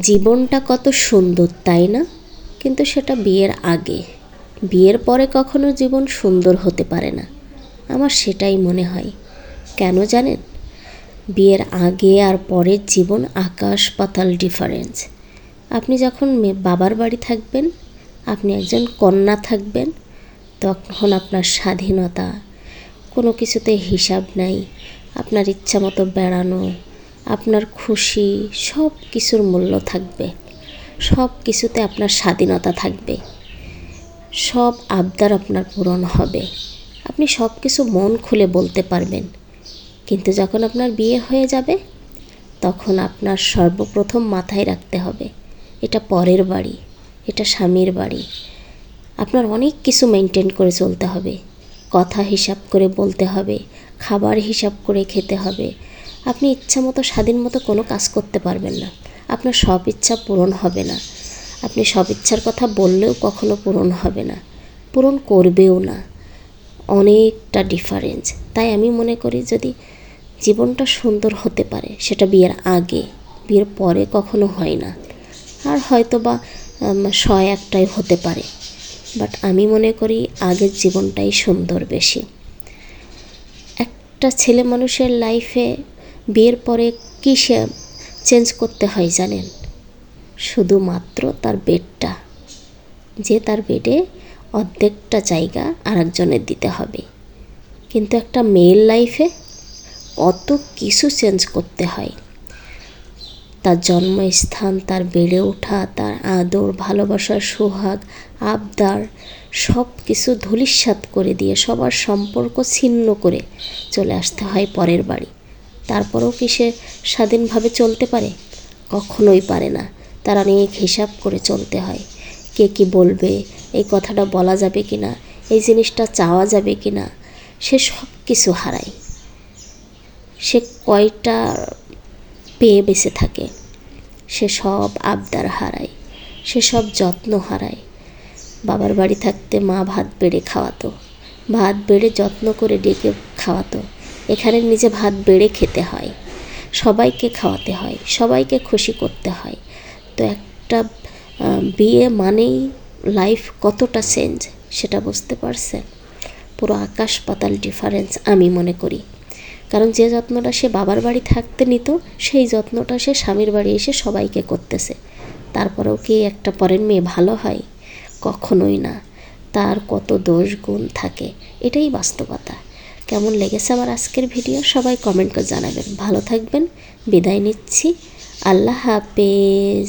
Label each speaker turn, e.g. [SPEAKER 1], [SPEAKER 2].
[SPEAKER 1] জীবনটা কত সুন্দর, তাই না? কিন্তু সেটা বিয়ের আগে। বিয়ের পরে কখনো জীবন সুন্দর হতে পারে না। আমার সেটাই মনে হয়। কেন জানেন? বিয়ের আগে আর পরের জীবন আকাশ পাতাল ডিফারেন্স আপনি যখন বাবার বাড়ি থাকবেন, আপনি একজন কন্যা থাকবেন, তখন আপনার স্বাধীনতা, কোনো কিছুতে হিসাব নাই, আপনার ইচ্ছা মতো বেড়ানো আপনার খুশি, সব কিছুর মূল্য থাকবে। সব কিছুতে আপনার স্বাধীনতা থাকবে। সব আবদার আপনার পূরণ হবে। আপনি সব কিছু মন খুলে বলতে পারবেন। কিন্তু যখন আপনার বিয়ে হয়ে যাবে, তখন আপনার সর্বপ্রথম মাথায় রাখতে হবে, এটা পরের বাড়ি, এটা স্বামীর বাড়ি। আপনার অনেক কিছু মেনটেন করে চলতে হবে। কথা হিসাব করে বলতে হবে, খাবার হিসাব করে খেতে হবে আপনি ইচ্ছা মতো স্বাধীন মতো কোনো কাজ করতে পারবেন না। আপনার সব ইচ্ছা পূরণ হবে না। আপনি সব ইচ্ছার কথা বললেও কখনো পূরণ হবে না। পূরণ করবেও না। অনেকটা ডিফারেন্স তাই আমি মনে করি যদি জীবনটা সুন্দর হতে পারে, সেটা বিয়ের আগে, বিয়ের পরে কখনো হয় না। আর হয়তো বা শয় একটাই হতে পারে। বাট আমি মনে করি আগের জীবনটাই সুন্দর বেশি। একটা ছেলে মানুষের লাইফে বিয়ের পরে কী সে চেঞ্জ করতে হয় জানেন? শুধুমাত্র তার বেডটা যে তার বেডে অর্ধেকটা জায়গা আর একজনের দিতে হবে। কিন্তু একটা মেয়ের লাইফে কত কিছু চেঞ্জ করতে হয়। তার জন্মস্থান, তার বেড়ে ওঠা, তার আদর, ভালোবাসার সোহাগ, আবদার সব কিছু ধূলিসাৎ করে দিয়ে সবার সম্পর্ক ছিন্ন করে চলে আসতে হয় পরের বাড়ি। তারপরেও কি সে স্বাধীনভাবে চলতে পারে? কখনোই পারে না। তার অনেক হিসাব করে চলতে হয়। কে কি বলবে? এই কথাটা বলা যাবে কি না? এই জিনিসটা চাওয়া যাবে কি না? সে সব কিছু হারায়। সে কয়টা পেয়ে বেঁচে থাকে? সে সব আবদার হারায়। সে সব যত্ন হারায়। বাবার বাড়ি থাকতে মা ভাত বেড়ে খাওয়াতো। ভাত বেড়ে যত্ন করে ডেকে খাওয়াতো। এখানে নিজে ভাত বেড়ে খেতে হয়। সবাইকে খাওয়াতে হয়, সবাইকে খুশি করতে হয়। তো একটা বিয়ে মানেই লাইফ কতটা চেঞ্জ সেটা বুঝতে পারছেন? পুরো আকাশ পাতাল ডিফারেন্স আমি মনে করি। কারণ যে যত্নটা সে বাবার বাড়ি থাকতে নিত, সেই যত্নটা সে স্বামীর বাড়ি এসে সবাইকে করতেছে। তারপরেও কি একটা পরের মেয়ে ভালো হয়? কখনোই না। তার কত দোষ গুণ থাকে, এটাই বাস্তবতা। কেমন লেগেছে আমার আজকের ভিডিও সবাই কমেন্ট করে জানাবেন। ভালো থাকবেন, বিদায় নিচ্ছি। আল্লাহ হাফেজ।